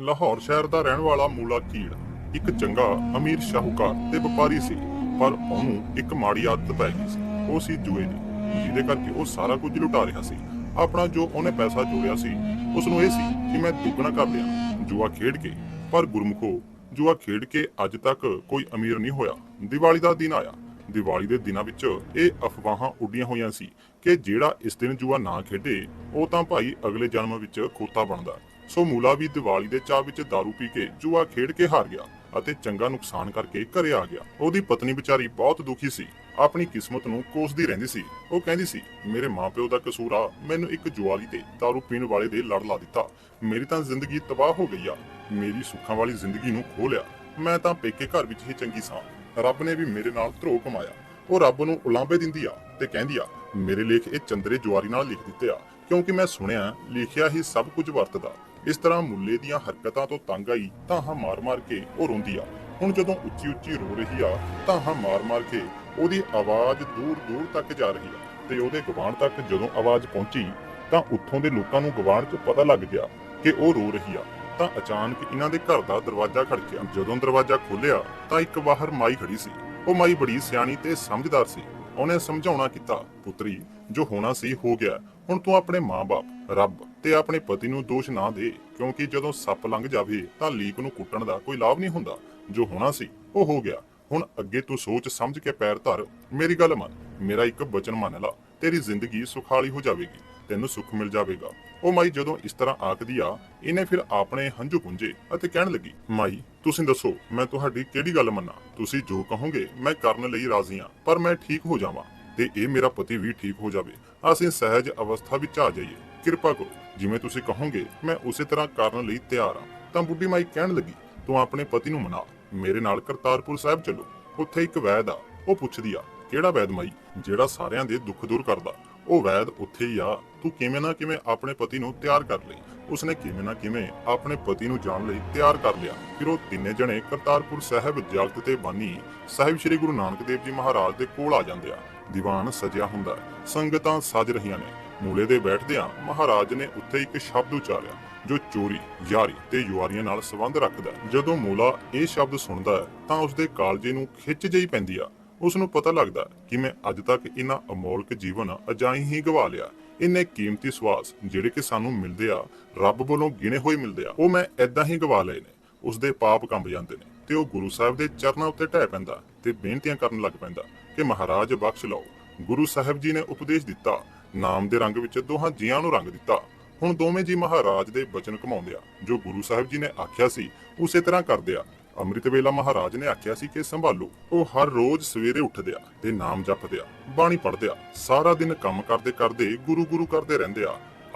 ਲਾਹੌਰ ਸ਼ਹਿਰ ਦਾ ਰਹਿਣ ਵਾਲਾ ਮੂਲਾ ਕੀੜ, ਇੱਕ ਚੰਗਾ ਅਮੀਰ ਸ਼ਾਹੂਕਾਰ ਤੇ ਵਪਾਰੀ ਸੀ, ਪਰ ਉਹਨੂੰ ਇੱਕ ਮਾੜੀ ਆਦਤ ਪੈ ਗਈ ਸੀ। ਉਹ ਸੀ ਜੂਏ ਦੀ। ਜਿਹਦੇ ਕਰਕੇ ਉਹ ਸਾਰਾ ਕੁਝ ਲੁਟਾ ਰਿਹਾ ਸੀ। ਆਪਣਾ ਜੋ ਉਹਨੇ ਪੈਸਾ ਜੋੜਿਆ ਸੀ ਉਸ ਨੂੰ ਇਹ ਸੀ ਕਿ ਮੈਂ ਦੁੱਗਣਾ ਕਰ ਲਿਆ ਜੂਆ ਖੇਡ ਕੇ। ਪਰ ਗੁਰਮੁਖੋ, ਜੂਆ ਖੇਡ ਕੇ ਅੱਜ ਤੱਕ ਕੋਈ ਅਮੀਰ ਨਹੀਂ ਹੋਇਆ। ਦੀਵਾਲੀ ਦਾ ਦਿਨ ਆਇਆ। ਦੀਵਾਲੀ ਦੇ ਦਿਨਾਂ ਵਿੱਚ ਇਹ ਅਫਵਾਹਾਂ ਉੱਡੀਆਂ ਹੋਈਆਂ ਸੀ ਕਿ ਜਿਹੜਾ ਇਸ ਦਿਨ ਜੂਆ ਨਾ ਖੇਡੇ, ਉਹ ਤਾਂ ਭਾਈ ਅਗਲੇ ਜਨਮ ਵਿੱਚ ਖੋਤਾ ਬਣਦਾ। ਸੋ ਮੂਲਾ ਵੀ ਦੀਵਾਲੀ ਦੇ ਚਾਹ ਵਿੱਚ दारू ਪੀ ਕੇ ਜੂਆ ਖੇਡ ਕੇ ਹਾਰ ਗਿਆ ਅਤੇ ਚੰਗਾ ਨੁਕਸਾਨ ਕਰਕੇ ਘਰੇ ਆ ਗਿਆ ਉਹਦੀ ਪਤਨੀ ਵਿਚਾਰੀ ਬਹੁਤ ਦੁਖੀ ਸੀ ਆਪਣੀ ਕਿਸਮਤ ਨੂੰ ਕੋਸਦੀ ਰਹਿੰਦੀ ਸੀ ਉਹ ਕਹਿੰਦੀ ਸੀ ਮੇਰੇ ਮਾਪਿਓ ਦਾ ਕਸੂਰ ਆ ਮੈਨੂੰ ਇੱਕ ਜੁਆਰੀ ਤੇ दारू ਪੀਣ ਵਾਲੇ ਦੇ ਲੜ ਲਾ ਦਿੱਤਾ ਮੇਰੀ ਤਾਂ ਜ਼ਿੰਦਗੀ ਤਬਾਹ ਹੋ ਗਈ ਆ ਮੇਰੀ ਸੁੱਖਾਂ ਵਾਲੀ ਜ਼ਿੰਦਗੀ ਨੂੰ ਖੋ ਲਿਆ ਮੈਂ ਤਾਂ ਪੇਕੇ ਘਰ ਵਿੱਚ ਹੀ ਚੰਗੀ ਸਾਂ ਰੱਬ ਨੇ ਵੀ ਮੇਰੇ ਨਾਲ ਧਰੋ ਕਮਾਇਆ ਉਹ ਰੱਬ ਨੂੰ ਉਲਾਂਭੇ ਦਿੰਦੀ ਆ ਤੇ ਕਹਿੰਦੀ ਆ ਮੇਰੇ ਲੇਖ ਇਹ ਚੰਦਰੇ ਜੁਆਰੀ ਨਾਲ ਲਿਖ ਦਿੱਤੇ ਆ ਕਿਉਂਕਿ ਮੈਂ ਸੁਣਿਆ ਲਿਖਿਆ ਹੀ ਸਭ ਕੁਝ ਵਰਤਦਾ ਇਸ ਤਰ੍ਹਾਂ ਮੁੱਲੇ ਦੀਆਂ ਹਰਕਤਾਂ ਤੋਂ ਤੰਗ ਆਈ ਤਾਂ ਹਾਂ ਮਾਰ-ਮਾਰ ਕੇ ਉਹ ਰੋਂਦੀ ਆ। ਹੁਣ ਜਦੋਂ ਉੱਚੀ-ਉੱਚੀ ਰੋ ਰਹੀ ਆ ਤਾਂ ਹਾਂ ਮਾਰ-ਮਾਰ ਕੇ ਉਹਦੀ ਆਵਾਜ਼ ਦੂਰ-ਦੂਰ ਤੱਕ ਜਾ ਰਹੀ ਆ ਤੇ ਉਹਦੇ ਗਵਾਂਢ ਤੱਕ ਜਦੋਂ ਆਵਾਜ਼ ਪਹੁੰਚੀ, ਤਾਂ ਉੱਥੋਂ ਦੇ ਲੋਕਾਂ ਨੂੰ ਗਵਾਂਢ 'ਚ ਪਤਾ ਲੱਗ ਗਿਆ ਕਿ ਉਹ ਰੋ ਰਹੀ ਆ। ਤਾਂ ਅਚਾਨਕ ਇਹਨਾਂ ਦੇ ਘਰ ਦਾ ਦਰਵਾਜ਼ਾ ਖੜਕਿਆ ਜਦੋਂ ਦਰਵਾਜ਼ਾ ਖੋਲ੍ਹਿਆ, ਤਾਂ ਇੱਕ ਬਾਹਰ ਮਾਈ ਖੜੀ ਸੀ। ਉਹ ਮਾਈ ਬੜੀ ਸਿਆਣੀ ਤੇ ਸਮਝਦਾਰ ਸੀ। ਉਹਨੇ ਸਮਝਾਉਣਾ ਕੀਤਾ, ਪੁੱਤਰੀ, ਜੋ ਹੋਣਾ ਸੀ ਹੋ ਗਿਆ। ਹੁਣ ਤੂੰ ਆਪਣੇ ਮਾਂ-ਬਾਪ, ਰੱਬ। ਤੇ ਆਪਣੇ ਪਤੀ ਨੂੰ ਦੋਸ਼ ਨਾ ਦੇ, ਕਿਉਂਕਿ ਜਦੋਂ ਸੱਪ ਲੰਘ ਜਾਵੇ ਤਾਂ ਲੀਕ ਨੂੰ ਕੁੱਟਣ ਦਾ ਕੋਈ ਲਾਭ ਨਹੀਂ ਹੁੰਦਾ। ਜੋ ਹੋਣਾ ਸੀ, ਉਹ ਹੋ ਗਿਆ। ਹੁਣ ਅੱਗੇ ਤੂੰ ਸੋਚ ਸਮਝ ਕੇ ਪੈਰ ਧਰ। ਮੇਰੀ ਗੱਲ ਮੰਨ। ਮੇਰਾ ਇੱਕ ਬਚਨ ਮੰਨ ਲਾ। ਤੇਰੀ ਜ਼ਿੰਦਗੀ ਸੁਖਾਲੀ ਹੋ ਜਾਵੇਗੀ। ਤੈਨੂੰ ਸੁੱਖ ਮਿਲ ਜਾਵੇਗਾ। ਉਹ ਮਾਈ ਜਦੋਂ ਇਸ ਤਰ੍ਹਾਂ ਆਖਦੀ ਆ, ਇਹਨੇ ਫਿਰ ਆਪਣੇ ਹੰਝੂ ਪੁੰਝੇ ਅਤੇ ਕਹਿਣ ਲੱਗੀ, ਮਾਈ, ਤੁਸੀਂ ਦੱਸੋ, ਮੈਂ ਤੁਹਾਡੀ ਕਿਹੜੀ ਗੱਲ ਮੰਨਾਂ? ਤੁਸੀਂ ਜੋ ਕਹੋਗੇ, ਮੈਂ ਕਰਨ ਲਈ ਰਾਜ਼ੀ ਹਾਂ ਪਰ ਮੈਂ ਠੀਕ ਹੋ ਜਾਵਾਂ। ਤੇ ਇਹ ਮੇਰਾ ਪਤੀ ਵੀ ਠੀਕ ਹੋ ਜਾਵੇ। ਅਸੀਂ ਸਹਿਜ ਅਵਸਥਾ ਵਿੱਚ ਆ ਜਾਈਏ। ਕਿਰਪਾ ਕਰੋ, ਜਿਵੇਂ ਤੁਸੀਂ ਕਹੋਗੇ, ਮੈਂ ਉਸੇ ਤਰ੍ਹਾਂ ਕਰਨ ਲਈ ਤਿਆਰ ਹਾਂ। ਤਾਂ ਬੁੱਢੀ ਮਾਈ ਕਹਿਣ ਲੱਗੀ, ਤੂੰ ਆਪਣੇ ਪਤੀ ਨੂੰ ਮਨਾ। ਮੇਰੇ ਨਾਲ ਕਰਤਾਰਪੁਰ ਸਾਹਿਬ ਚੱਲੋ। ਉੱਥੇ ਇੱਕ ਵੈਦ ਆ, ਉਹ ਪੁੱਛਦੀ ਆ, ਕਿਹੜਾ ਵੈਦ ਮਾਈ? ਜਿਹੜਾ ਸਾਰਿਆਂ ਦੇ ਦੁੱਖ ਦੂਰ ਕਰਦਾ। ਉਹ ਵੈਦ ਉੱਥੇ ਹੀ ਆ। ਤੂੰ ਕਿਵੇਂ ਨਾ ਕਿਵੇਂ ਆਪਣੇ ਪਤੀ ਨੂੰ ਤਿਆਰ ਕਰ ਲਈ। ਉਸਨੇ ਕਿਵੇਂ ਨਾ ਕਿਵੇਂ ਆਪਣੇ ਪਤੀ ਨੂੰ ਜਾਣ ਲਈ ਤਿਆਰ ਕਰ ਲਿਆ। ਫਿਰ ਉਹ ਤਿੰਨੇ ਜਣੇ ਕਰਤਾਰਪੁਰ ਸਾਹਿਬ ਜਗਤ ਤੇ ਬਾਨੀ, ਸਾਹਿਬ ਸ੍ਰੀ ਗੁਰੂ ਨਾਨਕ ਦੇਵ ਜੀ ਮਹਾਰਾਜ ਦੇ ਕੋਲ ਆ ਜਾਂਦੇ ਆ। ਦੀਵਾਨ ਸਜਿਆ ਹੁੰਦਾ ਸੰਗਤਾਂ ਸਜ ਰਹੀਆਂ ਨੇ। ਮੂਲੇ ਦੇ ਬੈਠਦਿਆਂ ਮਹਾਰਾਜ ਨੇ ਉੱਥੇ ਇੱਕ ਸ਼ਬਦ ਉਚਾਰਿਆ, ਜੋ ਚੋਰੀ, ਯਾਰੀ ਤੇ ਯੁਆਰੀਆਂ ਨਾਲ ਸੰਬੰਧ ਰੱਖਦਾ ਜਦੋਂ ਮੂਲਾ ਇਹ ਸ਼ਬਦ ਸੁਣਦਾ ਹੈ, ਤਾਂ ਉਸਦੇ ਕਾਲਜੇ ਨੂੰ ਖਿੱਚ ਜਿਹੀ ਪੈਂਦੀ ਆ। ਉਸ ਨੂੰ ਪਤਾ ਲੱਗਦਾ ਕਿ ਮੈਂ ਅੱਜ ਤੱਕ ਇਹਨਾਂ ਅਮੋਲਕ ਜੀਵਨ ਅਜਾਈ ਹੀ ਗਵਾ ਲਿਆ। ਇੰਨੇ ਕੀਮਤੀ ਸਵਾਸ ਜਿਹੜੇ ਕਿ ਸਾਨੂੰ ਮਿਲਦੇ ਆ, ਰੱਬ ਵੱਲੋਂ ਗਿਣੇ ਹੋਏ ਮਿਲਦੇ ਆ, ਉਹ ਮੈਂ ਐਦਾਂ ਹੀ ਗਵਾ ਲਏ ਨੇ। ਉਸਦੇ ਪਾਪ ਕੰਬ ਜਾਂਦੇ ਨੇ ਤੇ ਉਹ ਗੁਰੂ ਸਾਹਿਬ ਦੇ ਚਰਨਾਂ ਉੱਤੇ ਢਹਿ ਪੈਂਦਾ ਤੇ ਬੇਨਤੀਆਂ ਕਰਨ ਲੱਗ ਪੈਂਦਾ। ਕਿ ਮਹਾਰਾਜ ਬਖਸ਼ ਲਓ। ਗੁਰੂ ਸਾਹਿਬ ਜੀ ਨੇ ਉਪਦੇਸ਼ ਦਿੱਤਾ, ਨਾਮ ਦੇ ਰੰਗ ਵਿੱਚ ਦੋਹਾਂ ਜੀਆਂ ਨੂੰ ਰੰਗ ਦਿੱਤਾ। ਹੁਣ ਦੋਵੇਂ ਜੀ ਮਹਾਰਾਜ ਦੇ ਬਚਨ ਕਮਾਉਂਦੇ ਜੋ ਗੁਰੂ ਸਾਹਿਬ ਜੀ ਨੇ ਆਖਿਆ ਸੀ, ਉਸੇ ਤਰ੍ਹਾਂ ਕਰਦੇ ਅੰਮ੍ਰਿਤ ਵੇਲਾ ਮਹਾਰਾਜ ਨੇ ਆਖਿਆ ਸੀ ਕਿ ਸੰਭਾਲੋ, ਉਹ ਹਰ ਰੋਜ਼ ਸਵੇਰੇ ਉੱਠਦੇ ਤੇ ਨਾਮ ਜਪਦੇ ਬਾਣੀ ਪੜ੍ਹਦੇ ਸਾਰਾ ਦਿਨ ਕੰਮ ਕਰਦੇ ਕਰਦੇ ਗੁਰੂ ਗੁਰੂ ਕਰਦੇ ਰਹਿੰਦੇ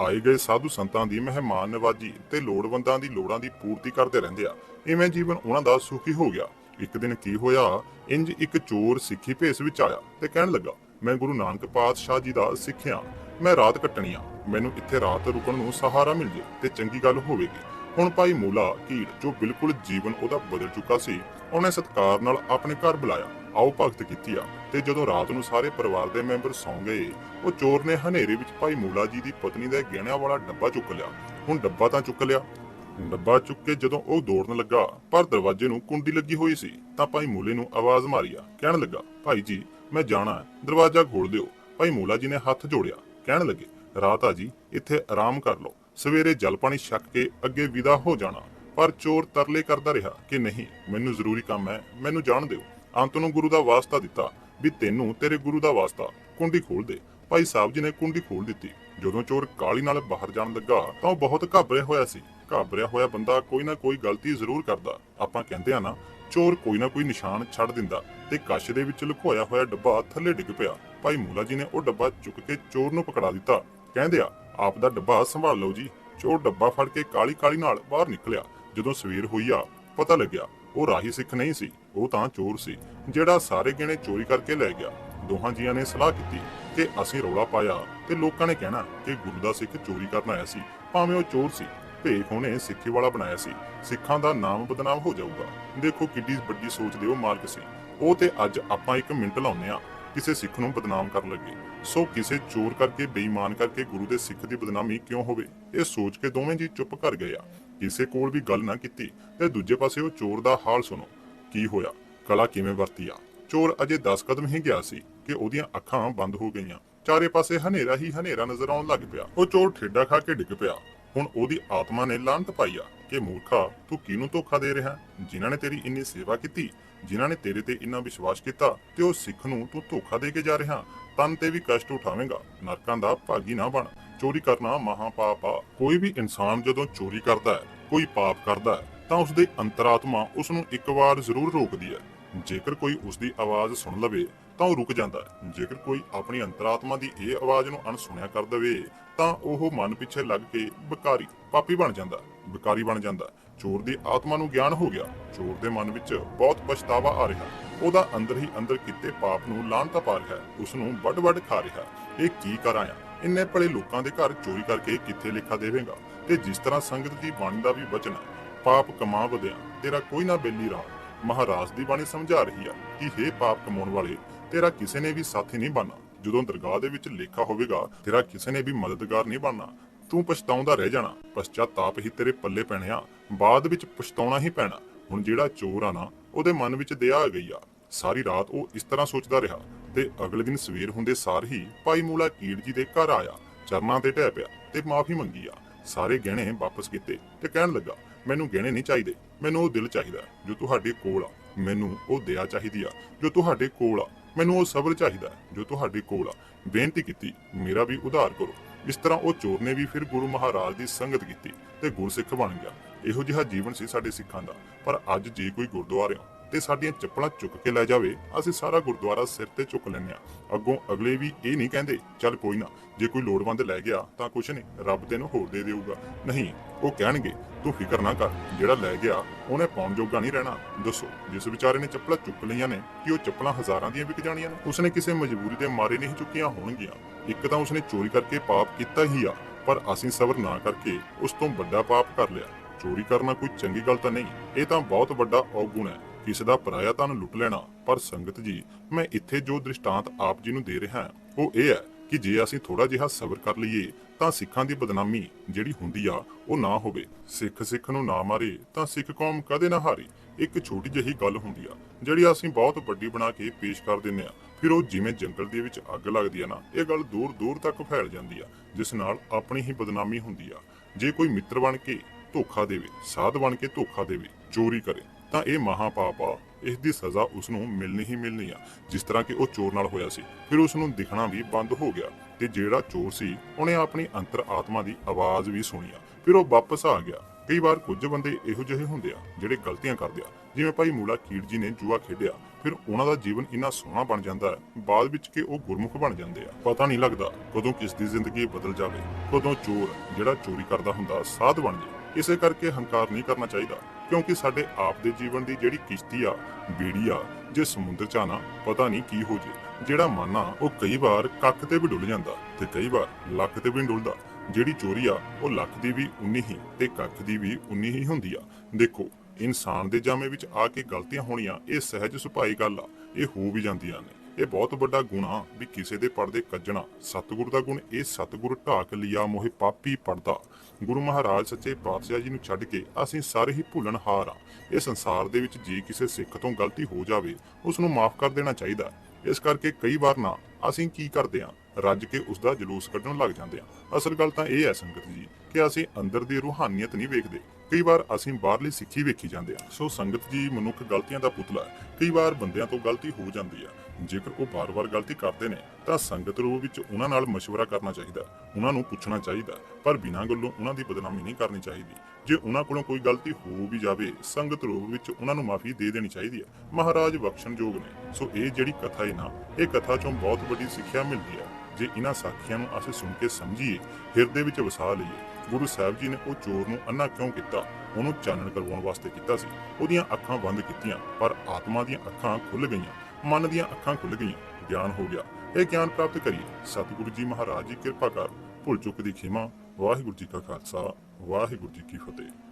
ਆਏ ਗਏ ਸਾਧੂ ਸੰਤਾਂ ਦੀ ਮਹਿਮਾਨ ਨਵਾਜੀ ਤੇ ਲੋੜਵੰਦਾਂ ਦੀ ਲੋੜਾਂ ਦੀ ਪੂਰਤੀ ਕਰਦੇ ਰਹਿੰਦੇ ਆ ਇਵੇਂ ਜੀਵਨ ਉਹਨਾਂ ਦਾ ਸੁਖੀ ਹੋ ਗਿਆ। ਇੱਕ ਦਿਨ ਕੀ ਹੋਇਆ? ਇੰਜ ਇੱਕ ਚੋਰ ਸਿੱਖੀ ਭੇਸ ਵਿੱਚ ਆਇਆ ਤੇ ਕਹਿਣ ਲੱਗਾ, ਮੈਂ ਗੁਰੂ ਨਾਨਕ ਪਾਤਸ਼ਾਹ ਜੀ ਦਾ ਸਿੱਖਿਆ। ਮੈਂ ਰਾਤ ਕੱਟਣੀ ਆ। ਮੈਨੂੰ ਇੱਥੇ ਰਾਤ ਰੁਕਣ ਨੂੰ ਸਹਾਰਾ ਮਿਲ ਜੇ ਤੇ ਚੰਗੀ ਗੱਲ ਹੋਵੇਗੀ। ਹੁਣ ਭਾਈ ਮੂਲਾ ਕੀੜ, ਜੋ ਬਿਲਕੁਲ ਜੀਵਨ ਉਹਦਾ ਬਦਲ ਚੁੱਕਾ ਸੀ, ਉਹਨੇ ਸਤਕਾਰ ਨਾਲ ਆਪਣੇ ਘਰ ਬੁਲਾਇਆ। ਆਓ ਭਗਤ ਕੀਤੀ ਆ। ਤੇ ਜਦੋਂ ਰਾਤ ਨੂੰ ਸਾਰੇ ਪਰਿਵਾਰ ਦੇ ਮੈਂਬਰ ਸੌਂ ਗਏ, ਉਹ ਚੋਰ ਨੇ ਹਨੇਰੇ ਵਿੱਚ ਭਾਈ ਮੂਲਾ ਜੀ ਦੀ ਪਤਨੀ ਦਾ ਗਹਿਣਿਆਂ ਵਾਲਾ ਡੱਬਾ ਚੁੱਕ ਲਿਆ। ਹੁਣ ਡੱਬਾ ਤਾਂ ਚੁੱਕ ਲਿਆ। ਡੱਬਾ ਚੁੱਕ ਕੇ ਜਦੋਂ ਉਹ ਦੌੜਨ ਲੱਗਾ, ਪਰ ਦਰਵਾਜ਼ੇ ਨੂੰ ਕੁੰਡੀ ਲੱਗੀ ਹੋਈ ਸੀ, ਤਾਂ ਭਾਈ ਮੂਲੇ ਨੂੰ ਆਵਾਜ਼ ਮਾਰੀ ਆ, ਕਹਿਣ ਲੱਗਾ, ਭਾਈ ਜੀ, ਮੈਂ ਜਾਣਾ ਹੈ, ਦਰਵਾਜ਼ਾ ਖੋਲ ਦਿਓ। ਭਾਈ ਮੂਲਾ ਜੀ ਨੇ ਹੱਥ ਜੋੜਿਆ, ਕਹਿਣ ਲੱਗੇ, ਰਾਤ ਆ ਜੀ, ਇੱਥੇ ਆਰਾਮ ਕਰ ਲਓ, ਸਵੇਰੇ ਜਲ ਪਾਣੀ ਛਕ ਕੇ ਅੱਗੇ ਵਿਦਾ ਹੋ ਜਾਣਾ। ਪਰ ਚੋਰ ਤਰਲੇ ਕਰਦਾ ਰਿਹਾ ਕਿ ਨਹੀਂ, ਮੈਨੂੰ ਜ਼ਰੂਰੀ ਕੰਮ ਹੈ, ਮੈਨੂੰ ਜਾਣ ਦਿਓ। ਅੰਤ ਨੂੰ ਗੁਰੂ ਦਾ ਵਾਸਤਾ ਦਿੱਤਾ, ਵੀ ਤੈਨੂੰ ਤੇਰੇ ਗੁਰੂ ਦਾ ਵਾਸਤਾ, ਕੁੰਡੀ ਖੋਲ ਦੇ। ਭਾਈ ਸਾਹਿਬ ਜੀ ਨੇ ਕੁੰਡੀ ਖੋਲ ਦਿੱਤੀ। ਜਦੋਂ ਚੋਰ ਕਾਲੀ ਨਾਲ ਬਾਹਰ ਜਾਣ ਲੱਗਾ, ਤਾਂ ਉਹ ਬਹੁਤ ਘਾਬਰਿਆ ਹੋਇਆ ਸੀ। ਘਾਬਰਿਆ ਹੋਇਆ ਬੰਦਾ ਕੋਈ ਨਾ ਕੋਈ ਗਲਤੀ ਜ਼ਰੂਰ ਕਰਦਾ। ਆਪਾਂ ਕਹਿੰਦੇ ਆ ਨਾ, ਚੋਰ ਕੋਈ ਨਾ ਕੋਈ ਨਿਸ਼ਾਨ ਛੱਡ ਦਿੰਦਾ ਤੇ ਕੱਛ ਦੇ ਵਿੱਚ ਲੁਕੋਇਆ ਹੋਇਆ ਡੱਬਾ ਥੱਲੇ ਡਿੱਗ ਪਿਆ। ਭਾਈ ਮੂਲਾ ਜੀ ਨੇ ਉਹ ਡੱਬਾ ਚੁੱਕ ਕੇ ਚੋਰ ਨੂੰ ਪਕੜਾ ਦਿੱਤਾ। ਕਹਿੰਦੇ ਆ, ਆਪ ਦਾ ਡੱਬਾ ਸੰਭਾਲ ਲਓ ਜੀ। ਚੋਰ ਡੱਬਾ ਫੜ ਕੇ ਕਾਲੀ ਕਾਲੀ ਨਾਲ ਬਾਹਰ ਨਿਕਲਿਆ। ਜਦੋਂ ਸਵੇਰ ਹੋਈ ਆ, ਪਤਾ ਲੱਗਿਆ, ਉਹ ਰਾਹੀ ਸਿੱਖ ਨਹੀਂ ਸੀ, ਉਹ ਤਾਂ ਚੋਰ ਸੀ, ਜਿਹੜਾ ਸਾਰੇ ਗਹਿਣੇ ਚੋਰੀ ਕਰਕੇ ਲੈ ਗਿਆ। ਦੋਹਾਂ ਜੀਆਂ ਨੇ ਸਲਾਹ ਕੀਤੀ ਕਿ ਅਸੀਂ ਰੌਲਾ ਪਾਇਆ ਤੇ ਲੋਕਾਂ ਨੇ ਕਹਿਣਾ ਕਿ ਗੁਰੂ ਦਾ ਸਿੱਖ ਚੋਰੀ ਕਰਨ ਆਇਆ ਸੀ, ਭਾਵੇਂ ਉਹ ਚੋਰ ਸੀ। ਭੇਖ ਉਹਨੇ ਸਿੱਖੀ ਵਾਲਾ ਬਣਾਇਆ ਸੀ। ਸਿੱਖਾਂ ਦਾ ਨਾਮ ਬਦਨਾਮ ਹੋ ਜਾਊਗਾ। ਦੇਖੋ ਕਿੱਡੀ ਵੱਡੀ ਸੋਚ ਦੇ ਉਹ ਮਾਲਕ ਸੀ। ਉਹ ਤੇ ਅੱਜ ਆਪਾਂ ਇੱਕ ਮਿੰਟ ਲਾਉਂਦੇ ਆ ਕਿਸੇ ਸਿੱਖ ਨੂੰ ਬਦਨਾਮ ਕਰਨ ਲੱਗੇ। ਸੋ ਕਿਸੇ ਚੋਰ ਕਰਕੇ, ਬੇਈਮਾਨ ਕਰਕੇ ਗੁਰੂ ਦੇ ਸਿੱਖ ਦੀ ਬਦਨਾਮੀ ਕਿਉਂ ਹੋਵੇ? ਇਹ ਸੋਚ ਕੇ ਦੋਵੇਂ ਜੀ ਚੁੱਪ ਕਰ ਗਏ ਆ। ਕਿਸੇ ਕੋਲ ਵੀ ਗੱਲ ਨਾ ਕੀਤੀ ਤੇ ਦੂਜੇ ਪਾਸੇ ਉਹ ਚੋਰ ਦਾ ਹਾਲ ਸੁਣੋ। ਕੀ ਹੋਇਆ? ਕਲਾ ਕਿਵੇਂ ਵਰਤੀ ਆ? ਚੋਰ ਅਜੇ 10 ਕਦਮ ਹੀ ਗਿਆ ਸੀ ਕਿ ਉਹਦੀਆਂ ਅੱਖਾਂ ਬੰਦ ਹੋ ਗਈਆਂ। ਚਾਰੇ ਪਾਸੇ ਹਨੇਰਾ ਹੀ ਹਨੇਰਾ ਨਜ਼ਰ ਆਉਣ ਲੱਗ ਪਿਆ। ਉਹ ਚੋਰ ਠੇਡਾ ਖਾ ਕੇ ਡਿੱਗ ਪਿਆ। ਹੁਣ ਉਹਦੀ ਆਤਮਾ ਨੇ ਲਾਂਤ ਪਾਈ ਕਿ ਮੂਰਖਾ, ਤੂੰ ਕਿਹਨੂੰ ਧੋਖਾ ਦੇ ਰਿਹਾ? ਜਿਨ੍ਹਾਂ ਨੇ ਤੇਰੀ ਇੰਨੀ ਸੇਵਾ ਕੀਤੀ, ਜਿਨ੍ਹਾਂ ਨੇ ਤੇਰੇ ਤੇ ਇੰਨਾ ਵਿਸ਼ਵਾਸ ਕੀਤਾ ਤੇ ਉਹ ਸਿੱਖ ਨੂੰ ਤੂੰ ਧੋਖਾ ਦੇ ਕੇ ਜਾ ਰਿਹਾ, ਤਨ ਤੇ ਵੀ ਕਸ਼ਟ ਉਠਾਵੇਂਗਾ। ਨਰਕਾਂ ਦਾ ਭਾਗੀ ਨਾ ਬਣ। ਚੋਰੀ ਕਰਨਾ ਮਹਾ ਪਾਪ ਆ। ਕੋਈ ਵੀ ਇਨਸਾਨ ਜਦੋਂ ਚੋਰੀ ਕਰਦਾ ਹੈ, ਕੋਈ ਪਾਪ ਕਰਦਾ ਹੈ, ਤਾਂ ਉਸਦੇ ਅੰਤਰਾਤਮਾ ਉਸ ਨੂੰ ਇੱਕ ਵਾਰ ਜ਼ਰੂਰ ਰੋਕਦੀ ਹੈ। ਜੇਕਰ ਕੋਈ ਉਸ ਦੀ ਆਵਾਜ਼ ਸੁਣ ਲਵੇ ਤਾਂ ਉਹ ਰੁਕ ਜਾਂਦਾ। ਹੈ ਜੇਕਰ ਕੋਈ ਆਪਣੀ ਅੰਤਰਾਤਮਾ ਦੀ ਇਹ ਆਵਾਜ਼ ਨੂੰ ਅਣਸੁਣਿਆ ਕਰ ਦਵੇ ਤਾਂ ਉਹ ਮਨ ਪਿੱਛੇ ਲੱਗ ਕੇ ਬਕਾਰੀ ਪਾਪੀ ਬਣ ਜਾਂਦਾ ਹੈ, ਬਣ ਜਾਂਦਾ। ਚੋਰ ਦੀ ਆਤਮਾ ਨੂੰ ਗਿਆਨ ਹੋ ਗਿਆ। ਚੋਰ ਦੇ ਮਨ ਵਿੱਚ ਬਹੁਤ ਪਛਤਾਵਾ ਆ ਰਿਹਾ। ਉਹਦਾ ਅੰਦਰ ਹੀ ਅੰਦਰ ਕੀਤੇ ਪਾਪ ਨੂੰ ਲਾਂਤਾ ਪਾ ਰਿਹਾ। ਉਸ ਨੂੰ ਵੱਡ ਵੱਡ ਖਾ ਰਿਹਾ। ਇਹ ਕੀ ਕਰ ਆਇਆ? ਇੰਨੇ ਭਲੇ ਲੋਕਾਂ ਦੇ ਘਰ ਚੋਰੀ ਕਰਕੇ ਕਿੱਥੇ ਲਿਖਾ ਦੇਵੇਂਗਾ? ਤੇ ਜਿਸ ਤਰ੍ਹਾਂ ਸੰਗਤ ਦੀ ਬਾਣੀ ਦਾ ਵੀ ਵਚਨ ਹੈ ਪਾਪ ਕਮਾ ਵਧਿਆ ਤੇਰਾ ਕੋਈ ਨਾ ਬੇਲੀ ਰਾਹ। ਮਹਾਰਾਜ ਦੀ ਬਾਣੀ ਸਮਝਾ ਰਹੀ ਆ ਕਿ हे ਪਾਪ ਕਮਾਉਣ ਵਾਲੇ ਤੇਰਾ ਕਿਸੇ ਨੇ ਵੀ ਸਾਥੀ ਨਹੀਂ ਬਣਨਾ। ਜਦੋਂ ਦਰਗਾਹ ਦੇ ਵਿੱਚ ਲੇਖਾ ਹੋਵੇਗਾ, ਤੇਰਾ ਕਿਸੇ ਨੇ ਵੀ ਮਦਦਗਾਰ ਨਹੀਂ ਬਣਨਾ। ਤੂੰ ਪਛਤਾਉਂਦਾ ਰਹਿ ਜਾਣਾ। ਪਛਤਾਤਾਪ ਹੀ ਤੇਰੇ ਪੱਲੇ ਪੈਣਿਆ ਬਾਅਦ ਵਿੱਚ ਪਛਤਾਉਣਾ ਹੀ ਪੈਣਾ। ਹੁਣ ਜਿਹੜਾ ਚੋਰ ਆ ਨਾ, ਉਹਦੇ ਮਨ ਵਿੱਚ ਦਇਆ ਆ ਗਈ ਆ। ਸਾਰੀ ਰਾਤ ਉਹ ਇਸ ਤਰ੍ਹਾਂ ਸੋਚਦਾ ਰਿਹਾ। ਤੇ ਅਗਲੇ ਦਿਨ ਸਵੇਰ ਹੁੰਦੇ ਸਾਰ ਹੀ ਭਾਈ ਮੂਲਾ ਕੀੜ ਜੀ ਦੇ ਘਰ ਆਇਆ। ਚਰਨਾਂ ਤੇ ਢਹਿ ਪਿਆ ਤੇ ਮਾਫੀ ਮੰਗੀ ਆ। ਸਾਰੇ ਗਹਿਣੇ ਵਾਪਸ ਕੀਤੇ ਤੇ ਕਹਿਣ ਲੱਗਾ, ਮੈਨੂੰ ਗਹਿਣੇ ਨਹੀਂ ਚਾਹੀਦੇ। ਮੈਨੂੰ ਉਹ ਦਿਲ ਚਾਹੀਦਾ ਜੋ ਤੁਹਾਡੇ ਕੋਲ ਆ। ਮੈਨੂੰ ਉਹ ਦਇਆ ਚਾਹੀਦੀ ਆ ਜੋ ਤੁਹਾਡੇ ਕੋਲ ਆ। ਮੈਨੂੰ ਉਹ ਸਬਰ ਚਾਹੀਦਾ ਜੋ ਤੁਹਾਡੇ ਕੋਲ ਆ। ਬੇਨਤੀ ਕੀਤੀ, ਮੇਰਾ ਵੀ ਉਧਾਰ ਕਰੋ। ਇਸ ਤਰ੍ਹਾਂ ਉਹ ਚੋਰ ਨੇ ਵੀ ਫਿਰ ਗੁਰੂ ਮਹਾਰਾਜ ਦੀ ਸੰਗਤ ਕੀਤੀ ਤੇ ਗੁਰਸਿੱਖ ਬਣ ਗਿਆ। ਇਹੋ ਜਿਹਾ ਜੀਵਨ ਸੀ ਸਾਡੇ ਸਿੱਖਾਂ ਦਾ। ਪਰ ਅੱਜ ਜੇ ਕੋਈ ਗੁਰਦੁਆਰਿਆਂ ਤੇ ਸਾਡੀਆਂ ਚੱਪਲਾਂ ਚੁੱਕ ਕੇ ਲੈ ਜਾਵੇ, ਅਸੀਂ ਸਾਰਾ ਗੁਰਦੁਆਰਾ ਸਿਰ ਤੇ ਚੁੱਕ ਲੈਂਦੇ ਆ ਅੱਗੋਂ ਅਗਲੇ ਵੀ ਇਹ ਨਹੀਂ ਕਹਿੰਦੇ, ਚੱਲ ਕੋਈ ਨਾ, ਜੇ ਕੋਈ ਲੋੜਵੰਦ ਲੈ ਗਿਆ ਤਾਂ ਕੁਛ ਨਹੀਂ, ਰੱਬ ਤੈਨੂੰ ਹੋਰ ਦੇ ਦੇਊਗਾ। ਨਹੀਂ ਉਹ ਕਹਿਣਗੇ, ਤੂੰ ਫਿਕਰ ਨਾ ਕਰ, ਜਿਹੜਾ ਲੈ ਗਿਆ, ਉਹਨੇ ਪਾਉਣ ਜੋਗਾ ਨਹੀਂ ਰਹਿਣਾ। ਦੱਸੋ, ਜਿਸ ਵਿਚਾਰੇ ਨੇ ਚੱਪਲਾਂ ਚੁੱਕ ਲਈਆਂ ਨੇ, ਕਿ ਉਹ ਚੱਪਲਾਂ ਹਜ਼ਾਰਾਂ ਦੀਆਂ ਵਿਕ ਜਾਣੀਆਂ ਨੇ? ਉਸਨੇ ਕਿਸੇ ਮਜਬੂਰੀ ਦੇ ਮਾਰੇ ਨਹੀਂ ਚੁੱਕੀਆਂ ਹੋਣਗੀਆਂ। ਇੱਕ ਤਾਂ ਉਸਨੇ ਚੋਰੀ ਕਰਕੇ ਪਾਪ ਕੀਤਾ ਹੀ ਆ, ਪਰ ਅਸੀਂ ਸਬਰ ਨਾ ਕਰਕੇ ਉਸ ਤੋਂ ਵੱਡਾ ਪਾਪ ਕਰ ਲਿਆ। ਚੋਰੀ ਕਰਨਾ ਕੋਈ ਚੰਗੀ ਗੱਲ ਤਾਂ ਨਹੀਂ, ਇਹ ਤਾਂ ਬਹੁਤ ਵੱਡਾ ਔਗੁਣ ਹੈ। ਕਿਸੇ ਦਾ ਪਰਾਇਆ ਧਨ ਲੁੱਟ ਲੈਣਾ, ਪਰ ਸੰਗਤ ਜੀ, ਮੈਂ ਇੱਥੇ ਜੋ ਦ੍ਰਿਸ਼ਟਾਂਤ ਆਪ ਜੀ ਨੂੰ ਦੇ ਰਿਹਾ ਹਾਂ ਉਹ ਇਹ ਹੈ ਕਿ ਜੇ ਅਸੀਂ ਥੋੜਾ ਜਿਹਾ ਸਬਰ ਕਰ ਲਈਏ, ਤਾਂ ਸਿੱਖਾਂ ਦੀ ਬਦਨਾਮੀ ਜਿਹੜੀ ਹੁੰਦੀ ਆ, ਉਹ ਨਾ ਹੋਵੇ। ਸਿੱਖ ਸਿੱਖ ਨੂੰ ਨਾ ਮਾਰੇ, ਤਾਂ ਸਿੱਖ ਕੌਮ ਕਦੇ ਨਾ ਹਾਰੇ? ਇੱਕ ਛੋਟੀ ਜਿਹੀ ਗੱਲ ਹੁੰਦੀ ਆ, ਜਿਹੜੀ ਅਸੀਂ ਬਹੁਤ ਵੱਡੀ ਬਣਾ ਕੇ ਪੇਸ਼ ਕਰ ਦਿੰਨੇ ਆ। ਫਿਰ ਉਹ ਜਿਵੇਂ ਜੰਗਲ ਦੇ ਵਿੱਚ ਅੱਗ ਲੱਗਦੀ ਆ ਨਾ, ਇਹ ਗੱਲ ਦੂਰ ਦੂਰ ਤੱਕ ਫੈਲ ਜਾਂਦੀ ਆ, ਜਿਸ ਨਾਲ ਆਪਣੀ ਹੀ ਬਦਨਾਮੀ ਹੁੰਦੀ ਆ। ਜੇ ਕੋਈ ਮਿੱਤਰ ਬਣ ਕੇ ਧੋਖਾ ਦੇਵੇ, ਸਾਧ ਬਣ ਕੇ ਧੋਖਾ ਦੇਵੇ, ਚੋਰੀ ਕਰੇ, ਤਾਂ ਇਹ ਮਹਾ ਪਾਪ ਆ। ਇਸ ਦੀ ਸਜ਼ਾ ਉਸ ਨੂੰ ਮਿਲਣੀ ਹੀ ਮਿਲਣੀ ਆ, ਜਿਸ ਤਰ੍ਹਾਂ ਕਿ ਉਹ ਚੋਰ ਨਾਲ ਹੋਇਆ ਸੀ। ਫਿਰ ਉਸ ਨੂੰ ਦਿਖਣਾ ਵੀ ਬੰਦ ਹੋ ਗਿਆ ਤੇ ਜਿਹੜਾ ਚੋਰ ਸੀ, ਉਹਨੇ ਆਪਣੀ ਅੰਤਰ ਆਤਮਾ ਦੀ ਆਵਾਜ਼ ਵੀ ਸੁਣੀ ਆ। ਫਿਰ ਉਹ ਵਾਪਸ ਆ ਗਿਆ। ਕਈ ਵਾਰ ਕੁਝ ਬੰਦੇ ਇਹੋ ਜਿਹੇ ਹੁੰਦੇ ਆ, ਜਿਹੜੇ ਗਲਤੀਆਂ ਕਰਦੇ ਆ। ਜਿਵੇਂ ਭਾਈ ਮੂਲਾ ਕੀੜ ਜੀ ਨੇ ਜੂਆ ਖੇਡਿਆ, ਫਿਰ ਉਹਨਾਂ ਦਾ ਜੀਵਨ ਇੰਨਾ ਸੋਹਣਾ ਬਣ ਜਾਂਦਾ ਹੈ, ਬਾਅਦ ਵਿੱਚ ਕਿ ਉਹ ਗੁਰਮੁਖ ਬਣ ਜਾਂਦੇ ਆ। ਪਤਾ ਨਹੀਂ ਲੱਗਦਾ ਕਦੋਂ ਕਿਸ ਦੀ ਜ਼ਿੰਦਗੀ ਬਦਲ ਜਾਵੇ, ਕਦੋਂ ਚੋਰ ਜਿਹੜਾ ਚੋਰੀ ਕਰਦਾ ਹੁੰਦਾ ਸਾਧ ਬਣ ਜਾਏ। ਇਸੇ ਕਰਕੇ ਹੰਕਾਰ ਨਹੀਂ ਕਰਨਾ ਚਾਹੀਦਾ। ਕਿਉਂਕਿ ਸਾਡੇ ਆਪ ਦੇ ਜੀਵਨ ਦੀ ਜਿਹੜੀ ਕਿਸ਼ਤੀ ਆ, ਬੇੜੀ ਆ, ਜੇ ਸਮੁੰਦਰ ਚ ਆ ਨਾ, ਪਤਾ ਨਹੀਂ ਕੀ ਹੋ ਜੇ। ਜਿਹੜਾ ਮਨ ਆ, ਉਹ ਕਈ ਵਾਰ ਕੱਖ ਤੇ ਵੀ ਡੁੱਲ ਜਾਂਦਾ ਤੇ ਕਈ ਵਾਰ ਲੱਕ ਤੇ ਵੀ ਨੀ ਡੁੱਲਦਾ। ਜਿਹੜੀ ਚੋਰੀ ਆ, ਉਹ ਲੱਖ ਦੀ ਵੀ ਉਨੀ ਹੀ ਤੇ ਕੱਖ ਦੀ ਵੀ ਉਨੀ ਹੀ ਹੁੰਦੀ ਆ। ਦੇਖੋ, ਇਨਸਾਨ ਦੇ ਜਾਮੇ ਵਿੱਚ ਆ ਕੇ ਗਲਤੀਆਂ ਹੋਣੀਆਂ, ਇਹ ਸਹਿਜ ਸੁਭਾਈ ਗੱਲ ਆ, ਇਹ ਹੋ ਵੀ ਜਾਂਦੀਆਂ ਨੇ। ਇਹ ਬਹੁਤ ਵੱਡਾ ਗੁਣਾ ਵੀ ਕਿਸੇ ਦੇ ਪਰਦੇ ਕੱਜਣਾ। ਸਤਿਗੁਰ ਦਾ ਗੁਣ ਇਹ ਸਤਿਗੁਰ ਢਾਕ ਲਿਆ ਮੋਹਿ ਪਾਪੀ ਪੜਦਾ ਗੁਰੂ ਮਹਾਰਾਜ ਸੱਚੇ ਪਾਤਸ਼ਾਹ ਜੀ ਨੂੰ ਛੱਡ ਕੇ ਅਸੀਂ ਸਾਰੇ ਹੀ ਭੁੱਲਣ ਹਾਰ ਆ। ਇਹ ਸੰਸਾਰ ਦੇ ਵਿੱਚ ਜੇ ਕਿਸੇ ਸਿੱਖ ਤੋਂ ਗਲਤੀ ਹੋ ਜਾਵੇ ਉਸ ਨੂੰ ਮਾਫ ਕਰ ਦੇਣਾ ਚਾਹੀਦਾ ਇਸ ਕਰਕੇ ਕਈ ਵਾਰ ਨਾ ਅਸੀਂ ਕੀ ਕਰਦੇ ਆ ਰੱਜ ਕੇ ਉਸ ਦਾ ਜਲੂਸ ਕੱਢਣ ਲੱਗ ਜਾਂਦੇ ਆ ਅਸਲ ਗੱਲ ਤਾਂ ਇਹ ਹੈ ਸੰਗਤ ਜੀ ਕਿ ਅਸੀਂ ਅੰਦਰ ਦੀ ਰੂਹਾਨੀਅਤ ਨਹੀਂ ਵੇਖਦੇ। ਕਈ ਵਾਰ ਅਸੀਂ ਬਾਹਰਲੀ ਸਿੱਖੀ ਵੇਖੀ ਜਾਂਦੇ ਆ ਸੋ ਸੰਗਤ ਜੀ ਮਨੁੱਖ ਗਲਤੀਆਂ ਦਾ ਪੁਤਲਾ ਹੈ। ਕਈ ਵਾਰ ਬੰਦਿਆਂ ਤੋਂ ਗਲਤੀ ਹੋ ਜਾਂਦੀ ਆ ਜੇਕਰ ਉਹ ਬਾਰ-ਬਾਰ ਗਲਤੀ ਕਰਦੇ ਨੇ ਤਾਂ ਸੰਗਤ ਰੂਪ ਵਿੱਚ ਉਹਨਾਂ ਨਾਲ مشورہ ਕਰਨਾ ਚਾਹੀਦਾ ਉਹਨਾਂ ਨੂੰ ਪੁੱਛਣਾ ਚਾਹੀਦਾ ਪਰ ਬਿਨਾਂ ਗੱਲੋਂ ਉਹਨਾਂ ਦੀ ਬਦਨਾਮੀ ਨਹੀਂ ਕਰਨੀ ਚਾਹੀਦੀ ਜੇ ਉਹਨਾਂ ਕੋਲੋਂ ਕੋਈ ਗਲਤੀ ਹੋ ਵੀ ਜਾਵੇ ਸੰਗਤ ਰੂਪ ਵਿੱਚ ਉਹਨਾਂ ਨੂੰ ਮਾਫੀ ਦੇ ਦੇਣੀ ਚਾਹੀਦੀ ਹੈ ਮਹਾਰਾਜ ਬਖਸ਼ਣਯੋਗ ਨੇ ਸੋ ਇਹ ਜਿਹੜੀ ਕਥਾ ਹੈ ਨਾ ਇਹ ਕਥਾ ਚੋਂ ਬਹੁਤ ਵੱਡੀ ਸਿੱਖਿਆ ਮਿਲਦੀ ਹੈ ਜੇ ਇਹਨਾਂ ਸਾਖੀਆਂ ਨੂੰ ਅਸੀਂ ਸੁਣ ਕੇ ਸਮਝੀਏ ਹਿਰਦੇ ਵਿੱਚ ਵਸਾ ਲਈਏ ਗੁਰੂ ਸਾਹਿਬ ਜੀ ਨੇ ਉਹ ਚੋਰ ਨੂੰ ਅੰਨਾ ਕਿਉਂ ਕੀਤਾ ਉਹਨੂੰ ਚਾਨਣ ਕਰਵਾਉਣ ਵਾਸਤੇ ਕੀਤਾ ਸੀ ਉਹਦੀਆਂ ਅੱਖਾਂ ਬੰਦ ਕੀਤੀਆਂ ਪਰ ਆਤਮਾ ਦੀਆਂ ਅੱਖਾਂ ਖੁੱਲ ਗਈਆਂ ਮਨ ਦੀਆਂ ਅੱਖਾਂ ਖੁੱਲ ਗਈਆਂ, ਗਿਆਨ ਹੋ ਗਿਆ। ਇਹ ਗਿਆਨ ਪ੍ਰਾਪਤ ਕਰੀਏ। ਸਤਿਗੁਰੂ ਜੀ ਮਹਾਰਾਜ ਜੀ ਕਿਰਪਾ ਕਰ ਭੁੱਲ ਚੁੱਕ ਦੀ ਖਿਮਾ। ਵਾਹਿਗੁਰੂ ਜੀ ਕਾ ਖਾਲਸਾ, ਵਾਹਿਗੁਰੂ ਜੀ ਕੀ ਫਤਿਹ।